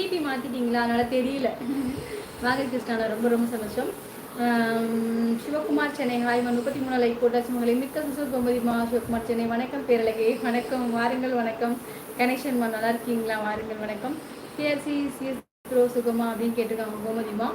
DP மாற்றிட்டீங்களா அதனால் தெரியல. வாங்க கிருஷ்ணா ரொம்ப ரொம்ப சந்தோஷம். சிவகுமார் சென்னை ஹாய் முப்பத்தி மூணு லைக் போட்டாச்சு உங்களை மிக்க சுசூர் பொம்பதிமா சிவகுமார் சென்னை வணக்கம் பேரழகே. வணக்கம் வாருங்கள் வணக்கம். கனெக்ஷன் நல்லா இருக்கீங்களா? வாருங்கள் வணக்கம். சிஎஸ்சி சிஎஸ் ப்ரோ சுகமா அப்படின்னு கேட்டிருக்காங்க கோமதிமா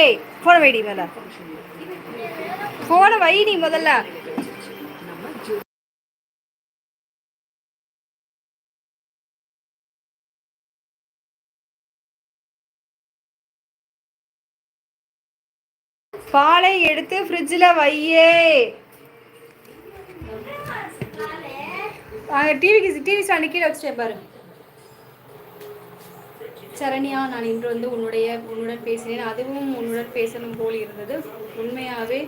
ஏய் ஃபோனை வைடி மேல. ஃபோனை நீ முதல்ல. பாலை எடுத்து ஃப்ரிட்ஜில் வையே. அங்கே டிவிக்கு டிவி ஸ்டாண்டு கீழே வச்சுட்டேன் பாரு. சரண்யா நான் இன்று வந்து உன்னுடைய உன்னுடன் பேசினேன். அதுவும் உன்னுடன் பேசணும் போல் இருந்தது. உண்மையாகவே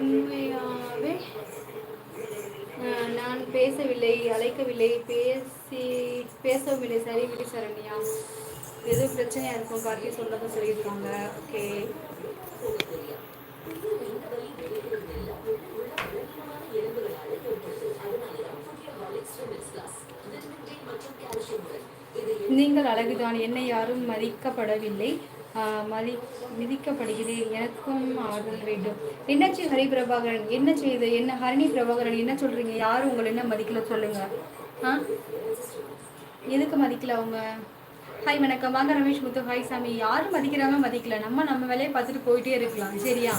உண்மையாகவே நான் பேசவில்லை அழைக்கவில்லை. பேசி பேசவும் இல்லை சரி விடு சரண்யா. எது பிரச்சனையாக இருக்கும் கார்த்தி சொன்னதும் சொல்லியிருக்காங்க. ஓகே. நீங்கள் அழகுதான். என்னை யாரும் மதிக்கப்படவில்லை. மதி மிதிக்கப்படுகிறேன் எனக்கும் ஆறுதல் வேண்டும். என்னாச்சு ஹரி பிரபாகரன் என்ன செய்யுது என்ன ஹரிணி பிரபாகரன் என்ன சொல்றீங்க? யாரும் உங்களை என்ன மதிக்கல சொல்லுங்க. ஆ? எதுக்கு மதிக்கல அவங்க? ஹாய் வணக்கம். வாங்க ரமேஷ் முத்து. ஹாய் சாமி. யாரும் மதிக்கிறாங்க மதிக்கல. நம்ம நம்ம வேலையை பார்த்துட்டு போயிட்டே இருக்கலாம். சரியா?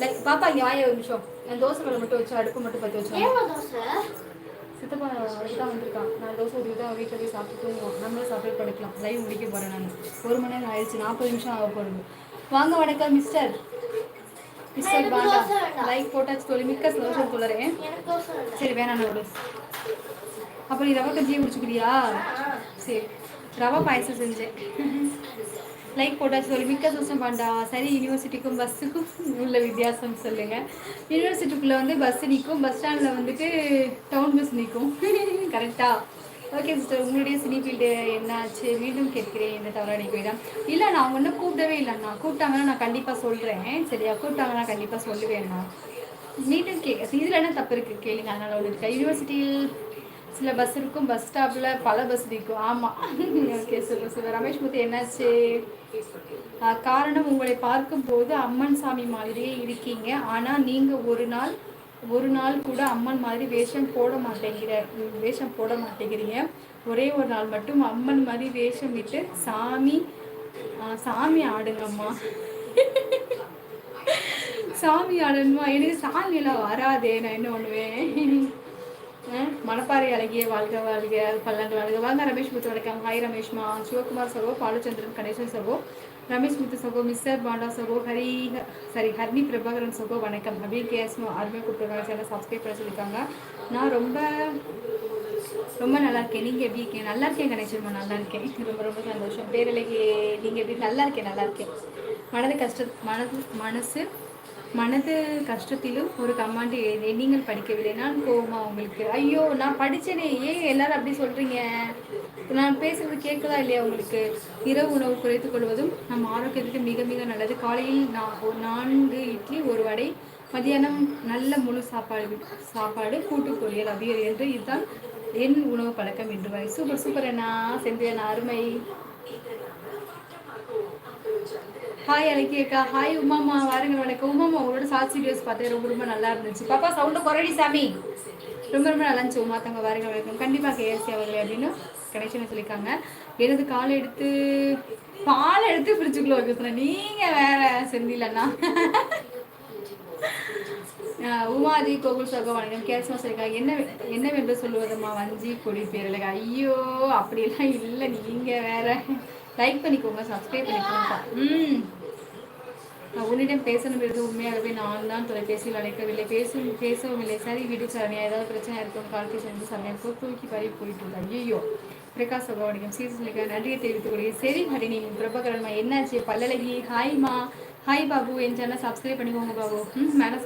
லைக் பாப்பா யாய ஒரு நிமிஷம். நான் தோசை வேலை மட்டும் வச்சு அடுப்பு மட்டும் பற்றி வச்சோம் சித்தப்பா அதுக்கு தான் வந்திருக்கான். நான் தோசை ஊற்றி தான் வீட்டில் போய் சாப்பிட்டு தூங்குவோம் நம்மளும் சாப்பிட்டு படுக்கலாம். லைவ் முடிக்க போகிறேன் நான். ஒரு மணி நேரம் ஆயிடுச்சு. நாற்பது நிமிஷம் ஆக போகிறது வாங்க வணக்கம் மிஸ்டர் மிஸ்டர் பாண்டா. லைக் போட்டாச்சு சொல்லி மிக்க சந்தோஷம் சொல்லுறேன் சரி வேணாம் நோடு அப்போ நீ ரவை கஞ்சியை முடிச்சுக்கிறியா சரி. ரவை பாயசம் செஞ்சேன். லைக் போட்டாச்சு சொல்லி மிக்க சந்தோஷம் பாண்டா. சரி யூனிவர்சிட்டிக்கும் பஸ்ஸுக்கும் உள்ள வித்தியாசம் சொல்லுங்கள் யூனிவர்சிட்டிக்குள்ளே வந்து பஸ் நிற்கும் பஸ் ஸ்டாண்டில் வந்துட்டு டவுன் பஸ் நிற்கும் கரெக்டாக ஓகே சிஸ்டர் உங்களுடைய சினி ஃபீல்டு என்னாச்சு மீண்டும் கேட்கிறேன். இந்த தவறாடி போயிடாம் இல்லை நான் ஒன்றும் கூப்பிடவே இல்லைண்ணா கூப்பிட்டாங்கன்னா நான் கண்டிப்பாக சொல்கிறேன் சரியா? கூப்பிட்டாங்கன்னா கண்டிப்பாக சொல்லுவேண்ணா மீண்டும் கே இதில் என்ன தப்பு இருக்குது கேளுங்க அதனால் ஒன்று இருக்கா யூனிவர்சிட்டியில் சில பஸ் இருக்கும் பஸ் ஸ்டாப்பில் பல பஸ் இருக்கும் ஆமாம் ஓகே சொல்லுங்கள் சூப்பர் ரமேஷ் மூர்த்தி என்னாச்சு? காரணம் உங்களை பார்க்கும்போது அம்மன் சாமி மாதிரியே இருக்கீங்க. ஆனால் நீங்கள் ஒரு நாள் ஒரு நாள் கூட அம்மன் மாதிரி வேஷம் போட மாட்டேங்கிற வேஷம் போட மாட்டேங்கிறீங்க. ஒரே ஒரு நாள் மட்டும் அம்மன் மாதிரி வேஷம் விட்டு சாமி சாமி ஆடுங்கம்மா. சாமி ஆடணுமா? எனக்கு சாமியெல்லாம் வராதே நான் என்ன பண்ணுவேன்? மணப்பாறை அழகிய வாழ்க வாழ்க பல்லாண்டு வாழ்க. வாங்க ரமேஷ் முத்து வணக்கம். ஹாய் ரமேஷ்மா சிவகுமார் சர்வோ பாலச்சந்திரன் கணேசன் சகோ ரமேஷ் முத்து சகோ மிஸ்டர் பாண்டா சகோ ஹரி சாரி ஹர்னி பிரபாகரன் சகோ வணக்கம். அப்படின்னு கேஸ் அருமை கூப்பிட்டுருக்காங்க சேனல் சப்ஸ்கிரைப் பண்ண சொல்லியிருக்காங்க நான் ரொம்ப ரொம்ப நல்லா இருக்கேன். நீங்கள் எப்படி இருக்கேன் நல்லா இருக்கேன் கணேசன்மா நல்லா இருக்கேன். ரொம்ப ரொம்ப சந்தோஷம். பேரலைக்கு நீங்கள் எப்படி? நல்லா இருக்கேன் நல்லா இருக்கேன். மனது கஷ்ட மனது மனசு மனது கஷ்டத்திலும் ஒரு கமாண்ட் எழுதி நீங்கள் படிக்கவில்லை. நான் கோவமா உங்களுக்கு ஐயோ நான் படித்தேனே ஏன் எல்லாரும் அப்படி சொல்கிறீங்க நான் பேசுறது கேட்கதா இல்லையா உங்களுக்கு? இரவு உணவு குறைத்துக் கொள்வதும் நம் ஆரோக்கியத்துக்கு மிக மிக நல்லது. காலையில் நான் ஒரு நான்கு இட்லி ஒரு வடை மதியானம் நல்ல முழு சாப்பாடு சாப்பாடு கூட்டு பொரியல் அவியல் என்று இதுதான் என் உணவு பழக்கம் என்று சூப்பர் சூப்பர் அண்ணா செந்தியன் அருமை. ஹாய் அழகியக்கா. ஹாய் உமாமா வாருங்க வணக்கம். உமாமா உங்களோட ஷார்ட்ஸ் வீடியோஸ் பார்த்தேன். ரொம்ப ரொம்ப நல்லா இருந்துச்சு. பாப்பா சவுண்டு குரடி சாமி. ரொம்ப ரொம்ப நல்லா இருந்துச்சு. உமா தங்க வாருங்க வணக்கம். கண்டிப்பாக கேஎஸ்சி அவர்களே அப்படின்னு கனெக்ஷன் சொல்லியிருக்காங்க. எனது காலை எடுத்து பால் எடுத்து ஃப்ரிட்ஜுக்குள்ளே வைக்க சொன்னேன். நீங்கள் வேற செந்திலண்ணா உமாதி கோகுல் சகோ வணக்கம். கேஸ்மா சொல்லியிருக்காங்க என்ன என்னவென்று சொல்லுவதம்மா? வஞ்சி கொடி பேரலை ஐயோ அப்படியெல்லாம் இல்லை. நீங்கள் வேற. லைக் பண்ணிக்கோங்க சப்ஸ்கிரைப் பண்ணிக்கோங்க. ம். நான் உன்னிடம் பேசணும் உண்மையாகவே நான் தான் தொலைபேசியில் அழைக்கவில்லை. பேசும் பேசவும் இல்லை சரி வீடு சரணியா. ஏதாவது பிரச்சனை இருக்கும் காலத்தை சென்று சமயம் தூக்கி பறி போயிட்டு ஐயோ பிரகாஷ் சகோவணிகம் சீசனுக்கு நன்றியை தெரிவித்துக் கொள்கிறேன். சரி ஹரிணி பிரபகரன்மா என்னாச்சு? பல்லழகி ஹாய்மா. ஹாய் பாபு. என் சேனல் சப்ஸ்கிரைப் பண்ணிக்கோங்க பாபு. ம் மேடம்